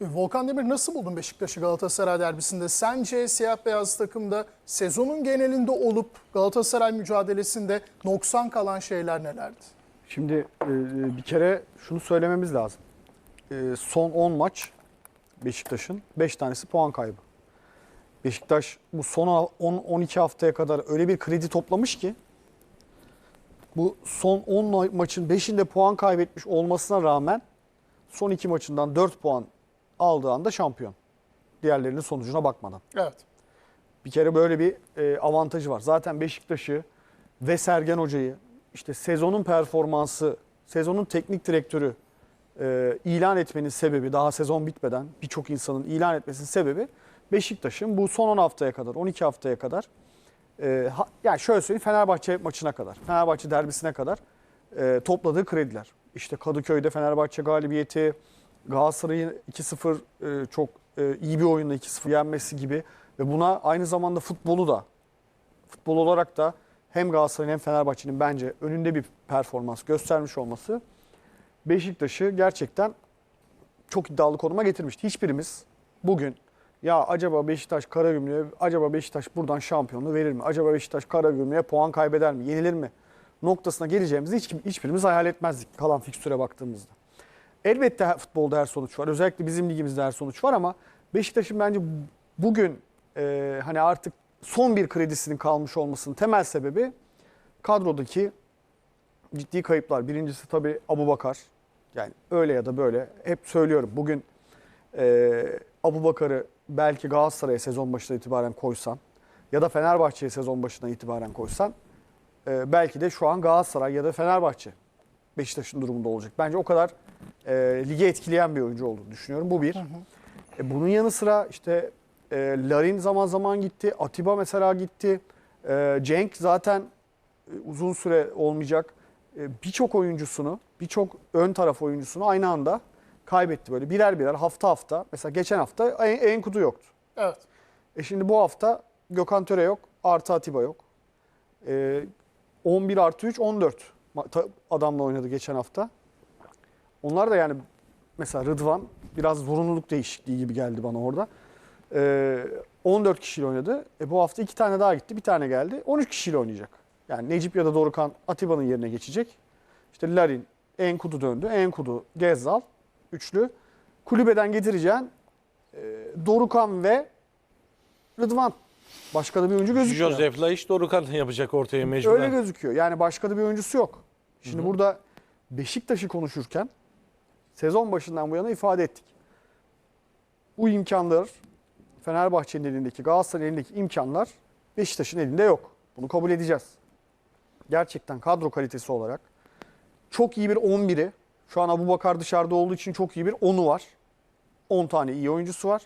Volkan Demir nasıl buldun Beşiktaş'ı Galatasaray derbisinde? Sence siyah beyaz takımda sezonun genelinde olup Galatasaray mücadelesinde noksan kalan şeyler nelerdi? Şimdi e, bir kere şunu söylememiz lazım. E, son 10 maç Beşiktaş'ın 5 tanesi puan kaybı. Beşiktaş bu son 10-12 haftaya kadar öyle bir kredi toplamış ki bu son 10 ma- maçın 5'inde puan kaybetmiş olmasına rağmen son 2 maçından 4 puan aldığı anda şampiyon. Diğerlerinin sonucuna bakmadan. Evet. Bir kere böyle bir e, avantajı var. Zaten Beşiktaş'ı ve Sergen Hoca'yı işte sezonun performansı, sezonun teknik direktörü e, ilan etmenin sebebi daha sezon bitmeden birçok insanın ilan etmesinin sebebi Beşiktaş'ın bu son 10 haftaya kadar, 12 haftaya kadar e, ha, yani şöyle söyleyeyim Fenerbahçe maçına kadar, Fenerbahçe derbisine kadar e, topladığı krediler. İşte Kadıköy'de Fenerbahçe galibiyeti, Galatasaray'ın 2-0 e, çok e, iyi bir oyunla 2-0 yenmesi gibi ve buna aynı zamanda futbolu da futbol olarak da hem Galatasaray'ın hem Fenerbahçe'nin bence önünde bir performans göstermiş olması Beşiktaş'ı gerçekten çok iddialı konuma getirmişti. Hiçbirimiz bugün ya acaba Beşiktaş Karagümrük'e acaba Beşiktaş buradan şampiyonluğu verir mi? Acaba Beşiktaş Karagümrük'e puan kaybeder mi? Yenilir mi? Noktasına geleceğimizi hiç, hiçbirimiz hayal etmezdik kalan fikstüre baktığımızda. Elbette futbolda her sonuç var. Özellikle bizim ligimizde her sonuç var ama Beşiktaş'ın bence bugün e, hani artık son bir kredisinin kalmış olmasının temel sebebi kadrodaki ciddi kayıplar. Birincisi tabii Abu Bakar. Yani öyle ya da böyle hep söylüyorum. Bugün e, Abu Bakar'ı belki Galatasaray'a sezon başına itibaren koysan ya da Fenerbahçe'ye sezon başına itibaren koysan e, belki de şu an Galatasaray ya da Fenerbahçe Beşiktaş'ın durumunda olacak. Bence o kadar e, lige etkileyen bir oyuncu olduğunu düşünüyorum. Bu bir. E, bunun yanı sıra işte e, Larin zaman zaman gitti. Atiba mesela gitti. E, Cenk zaten e, uzun süre olmayacak. E, birçok oyuncusunu, birçok ön taraf oyuncusunu aynı anda kaybetti böyle birer birer hafta hafta. Mesela geçen hafta En- Enkudu yoktu. Evet. E şimdi bu hafta Gökhan Töre yok, artı Atiba yok. E, 11 artı 3, 14 ma- ta- adamla oynadı geçen hafta. Onlar da yani mesela Rıdvan biraz zorunluluk değişikliği gibi geldi bana orada. E, 14 kişiyle oynadı. E, bu hafta iki tane daha gitti, bir tane geldi. 13 kişiyle oynayacak. Yani Necip ya da Dorukan Atiba'nın yerine geçecek. İşte Larin, Enkudu döndü. Enkudu, Gezzal, üçlü. Kulübeden getireceğin e, Dorukan ve Rıdvan. Başka da bir oyuncu gözükmüyor. Joseph Laiş Dorukan yapacak ortaya mecburen. Öyle gözüküyor. Yani başka da bir oyuncusu yok. Şimdi burada Beşiktaş'ı konuşurken sezon başından bu yana ifade ettik. Bu imkanlar Fenerbahçe'nin elindeki, Galatasaray'ın elindeki imkanlar Beşiktaş'ın elinde yok. Bunu kabul edeceğiz. Gerçekten kadro kalitesi olarak çok iyi bir 11'i, şu an Abu Bakar dışarıda olduğu için çok iyi bir 10'u var. 10 tane iyi oyuncusu var.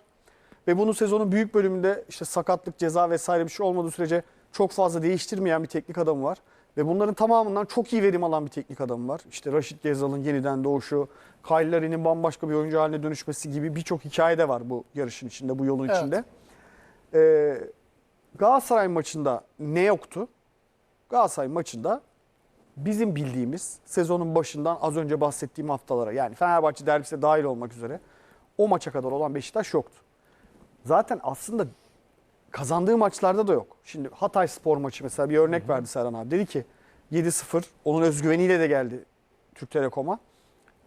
Ve bunu sezonun büyük bölümünde işte sakatlık, ceza vesaire bir şey olmadığı sürece çok fazla değiştirmeyen bir teknik adamı var. Ve bunların tamamından çok iyi verim alan bir teknik adamı var. İşte Raşit Gezal'ın yeniden doğuşu, Kyle Larin'in bambaşka bir oyuncu haline dönüşmesi gibi birçok hikaye de var bu yarışın içinde, bu yolun Evet. içinde. Ee, Galatasaray maçında ne yoktu? Galatasaray maçında bizim bildiğimiz sezonun başından az önce bahsettiğim haftalara yani Fenerbahçe derbisine dahil olmak üzere o maça kadar olan Beşiktaş yoktu. Zaten aslında kazandığı maçlarda da yok. Şimdi Hatay Spor maçı mesela bir örnek verdi Serhan abi. Dedi ki 7-0 onun özgüveniyle de geldi Türk Telekom'a.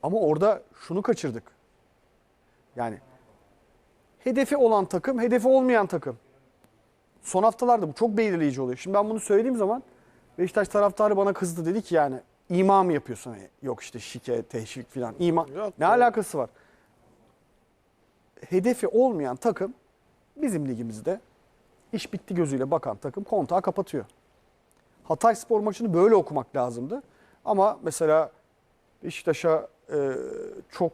Ama orada şunu kaçırdık. Yani hedefi olan takım, hedefi olmayan takım. Son haftalarda bu çok belirleyici oluyor. Şimdi ben bunu söylediğim zaman Beşiktaş taraftarı bana kızdı dedi ki yani ima mı yapıyorsun? Hani Yok işte şike, teşvik falan. İma. Yok ne alakası var? Hedefi olmayan takım bizim ligimizde iş bitti gözüyle bakan takım kontağı kapatıyor. Hatay spor maçını böyle okumak lazımdı. Ama mesela Beşiktaş'a e, çok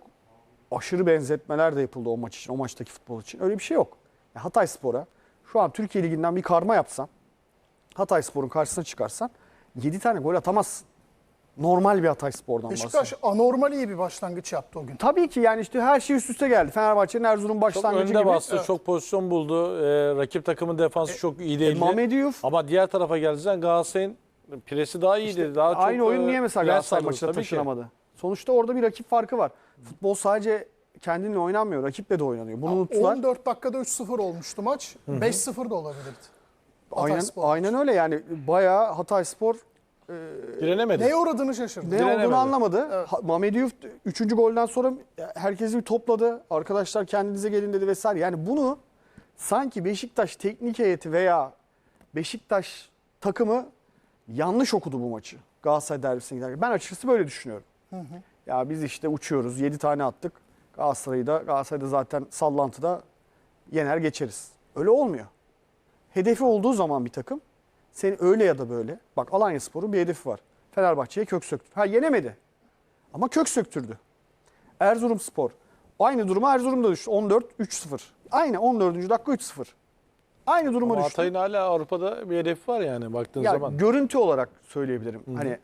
aşırı benzetmeler de yapıldı o maç için, o maçtaki futbol için. Öyle bir şey yok. Ya Hatay Spor'a şu an Türkiye Ligi'nden bir karma yapsan, Hatay Spor'un karşısına çıkarsan 7 tane gol atamazsın. Normal bir Hatay Spor'dan Beşiktaş bahsediyorum. anormal iyi bir başlangıç yaptı o gün. Tabii ki yani işte her şey üst üste geldi. Fenerbahçe'nin Erzurum Çok başlangıcı önde gibi. bastı, Evet. çok pozisyon buldu. Ee, rakip takımın defansı çok iyi E, değildi. Mehmet Diouf Ama diğer tarafa geldiğinde Galatasaray'ın presi daha iyiydi. daha çok, Aynı oyun e, niye mesela lens Galatasaray alırdı maçına tabii ki. taşınamadı? Sonuçta orada bir rakip farkı var. Futbol sadece kendinle oynanmıyor. Rakiple de oynanıyor. Bunu unuttular. 14 dakikada 3-0 olmuştu maç. 5-0 da olabilirdi. Aynen, Hatayspor. aynen öyle yani bayağı Hatayspor Direnemedi. Neye uğradığını şaşırdı. ne Direnemedi. olduğunu anlamadı. Evet. Mehmet Yuf 3. golden sonra herkesi bir topladı. Arkadaşlar kendinize gelin dedi vesaire. Yani bunu sanki Beşiktaş teknik heyeti veya Beşiktaş takımı yanlış okudu bu maçı. Galatasaray derbisine giderken. Ben açıkçası böyle düşünüyorum. Ya biz işte uçuyoruz. 7 tane attık. Galatasaray'ı da Galatasaray'da zaten sallantıda yener geçeriz. Öyle olmuyor. Hedefi olduğu zaman bir takım seni öyle ya da böyle. Bak Alanya Spor'un bir hedefi var. Fenerbahçe'ye kök söktü. Ha yenemedi. Ama kök söktürdü. Erzurum Spor. Aynı duruma Erzurum'da düştü. 14-3-0. Aynı 14. dakika 3-0. Aynı duruma Ama düştü. Hatay'ın hala Avrupa'da bir hedefi var yani baktığın Ya zaman. görüntü olarak söyleyebilirim. Hani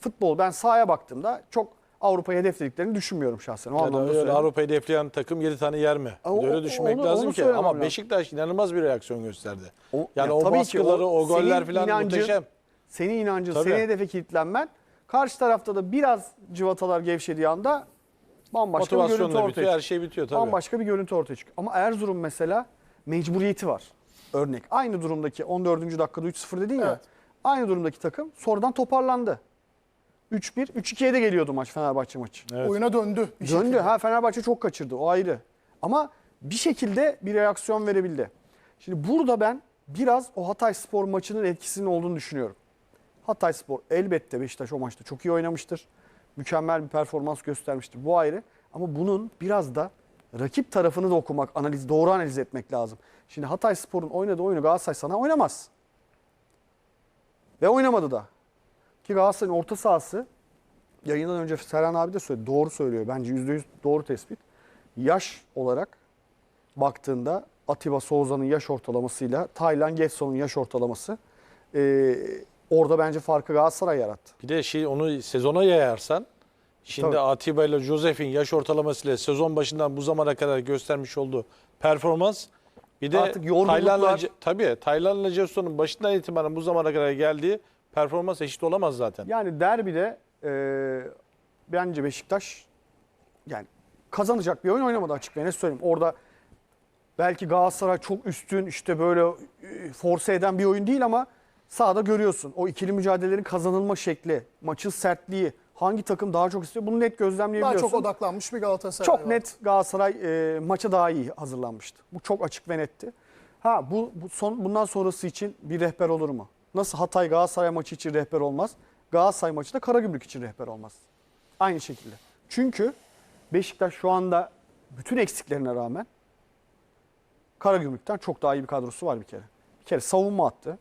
futbol ben sahaya baktığımda çok Avrupa'yı hedeflediklerini düşünmüyorum şahsen. O Yani öyle. Avrupa'yı hedefleyen takım 7 tane yer mi? O- Öyle o- düşünmek onu- lazım onu ki. Ama. Beşiktaş inanılmaz bir reaksiyon gösterdi. O- Yani ya o tabii ki baskıları, o, senin goller falan inancın- muhteşem. Senin inancın, Tabii. senin hedefe kilitlenmen. Karşı tarafta da biraz cıvatalar gevşediği anda bambaşka bir görüntü ortaya bitiyor, çıkıyor. her şey bitiyor tabii. Bambaşka bir görüntü ortaya çıkıyor. Ama Erzurum mesela mecburiyeti var. Örnek. Aynı durumdaki 14. dakikada 3-0 dedin ya. Evet. Aynı durumdaki takım sonradan toparlandı. 3-1, 3-2'ye de geliyordu maç Fenerbahçe maçı. Evet. Oyuna döndü. bir Döndü. şekilde. Ha Fenerbahçe çok kaçırdı. O ayrı. Ama bir şekilde bir reaksiyon verebildi. Şimdi burada ben biraz o Hatay Spor maçının etkisinin olduğunu düşünüyorum. Hatay Spor elbette Beşiktaş o maçta çok iyi oynamıştır. Mükemmel bir performans göstermiştir. Bu ayrı. Ama bunun biraz da rakip tarafını da okumak, analiz, doğru analiz etmek lazım. Şimdi Hatay Spor'un oynadığı oyunu Galatasaray sana oynamaz. Ve oynamadı da. Ki Galatasaray'ın orta sahası yayından önce Serhan abi de söyledi. Doğru söylüyor. Bence %100 doğru tespit. Yaş olarak baktığında Atiba Souza'nın yaş ortalamasıyla Taylan Getson'un yaş ortalaması e, orada bence farkı Galatasaray yarattı. Bir de şey onu sezona yayarsan şimdi Tabii. Atiba ile Josef'in yaş ortalamasıyla sezon başından bu zamana kadar göstermiş olduğu performans bir de Artık yorgunluklar- Taylan'la tabii Taylan'la Jetson'un başından itibaren bu zamana kadar geldiği performans eşit olamaz zaten. Yani derbide e, bence Beşiktaş yani kazanacak bir oyun oynamadı açık ne söyleyeyim. Orada belki Galatasaray çok üstün işte böyle e, force eden bir oyun değil ama sahada görüyorsun. O ikili mücadelelerin kazanılma şekli, maçın sertliği, hangi takım daha çok istiyor bunu net Daha gözlemleyebiliyorsun. çok odaklanmış bir Galatasaray Çok var. net Galatasaray e, maça daha iyi hazırlanmıştı. Bu çok açık ve netti. Ha bu, bu son bundan sonrası için bir rehber olur mu? Nasıl Hatay Galatasaray maçı için rehber olmaz? Galatasaray maçı da Karagümrük için rehber olmaz. Aynı şekilde. Çünkü Beşiktaş şu anda bütün eksiklerine rağmen Karagümrük'ten çok daha iyi bir kadrosu var bir kere. Bir kere savunma attı.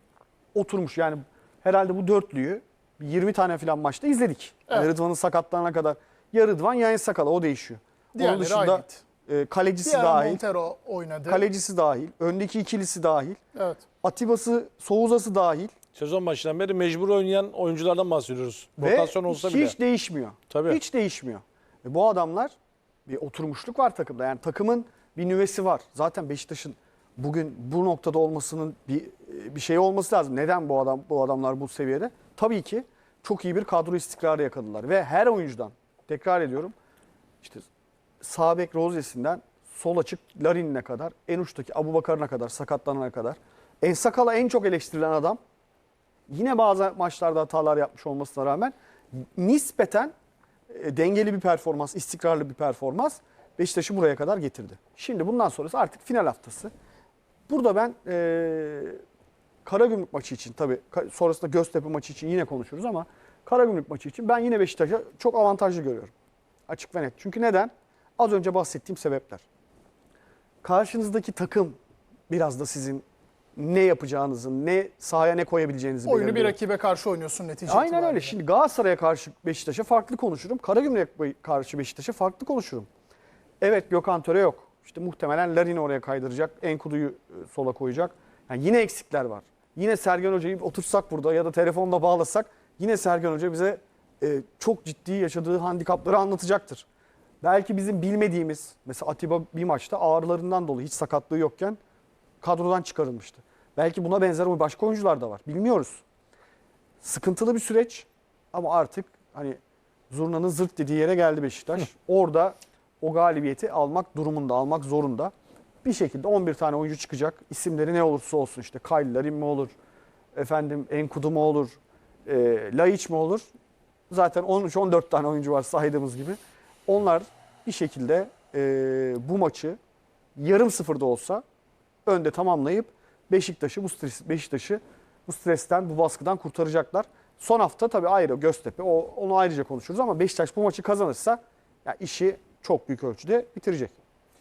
Oturmuş yani herhalde bu dörtlüyü 20 tane falan maçta izledik. Yani Evet. Rıdvan'ın sakatlarına kadar. Ya Rıdvan ya Sakala o değişiyor. Onun Diğerleri dışında aynıydı. e, kalecisi Diğer dahil, Montero oynadı. kalecisi dahil, öndeki ikilisi dahil, Evet. Atiba'sı, Soğuza'sı dahil Sezon başından beri mecbur oynayan oyunculardan bahsediyoruz. Rotasyon ve olsa hiç bile. değişmiyor. Tabii. Hiç değişmiyor. Ve bu adamlar bir oturmuşluk var takımda. Yani takımın bir nüvesi var. Zaten Beşiktaş'ın bugün bu noktada olmasının bir bir şey olması lazım. Neden bu adam bu adamlar bu seviyede? Tabii ki çok iyi bir kadro istikrarı yakaladılar ve her oyuncudan tekrar ediyorum işte sağ bek Rozesi'nden sol açık Larin'ine kadar en uçtaki Abu Bakar'ına kadar sakatlanana kadar En Sakala en çok eleştirilen adam yine bazı maçlarda hatalar yapmış olmasına rağmen nispeten e, dengeli bir performans, istikrarlı bir performans Beşiktaş'ı buraya kadar getirdi. Şimdi bundan sonrası artık final haftası. Burada ben e, Karagümrük maçı için tabii sonrasında Göztepe maçı için yine konuşuruz ama Karagümrük maçı için ben yine Beşiktaş'ı çok avantajlı görüyorum. Açık ve net. Çünkü neden? Az önce bahsettiğim sebepler. Karşınızdaki takım biraz da sizin ne yapacağınızı, ne sahaya ne koyabileceğinizi Oyunu bir belirliyor. rakibe karşı oynuyorsun netice Aynen itibariyle. öyle. Şimdi Galatasaray'a karşı Beşiktaş'a farklı konuşurum. Karagümrük'e karşı Beşiktaş'a farklı konuşurum. Evet Gökhan Töre yok. İşte muhtemelen Larin'i oraya kaydıracak. Enkudu'yu e, sola koyacak. Yani yine eksikler var. Yine Sergen Hoca'yı otursak burada ya da telefonla bağlasak yine Sergen Hoca bize e, çok ciddi yaşadığı handikapları anlatacaktır. Belki bizim bilmediğimiz mesela Atiba bir maçta ağrılarından dolayı hiç sakatlığı yokken kadrodan çıkarılmıştı. Belki buna benzer başka oyuncular da var. Bilmiyoruz sıkıntılı bir süreç ama artık hani zurnanın zırt dediği yere geldi Beşiktaş. Orada o galibiyeti almak durumunda, almak zorunda. Bir şekilde 11 tane oyuncu çıkacak. İsimleri ne olursa olsun işte Kyle Larin mi olur, efendim Enkudu mu olur, e, Laiç mi olur? Zaten 13-14 tane oyuncu var saydığımız gibi. Onlar bir şekilde e, bu maçı yarım sıfırda olsa önde tamamlayıp Beşiktaş'ı bu stres, Beşiktaş'ı bu stresten, bu baskıdan kurtaracaklar. Son hafta tabii ayrı Göztepe. O, onu ayrıca konuşuruz ama Beşiktaş bu maçı kazanırsa ya işi çok büyük ölçüde bitirecek.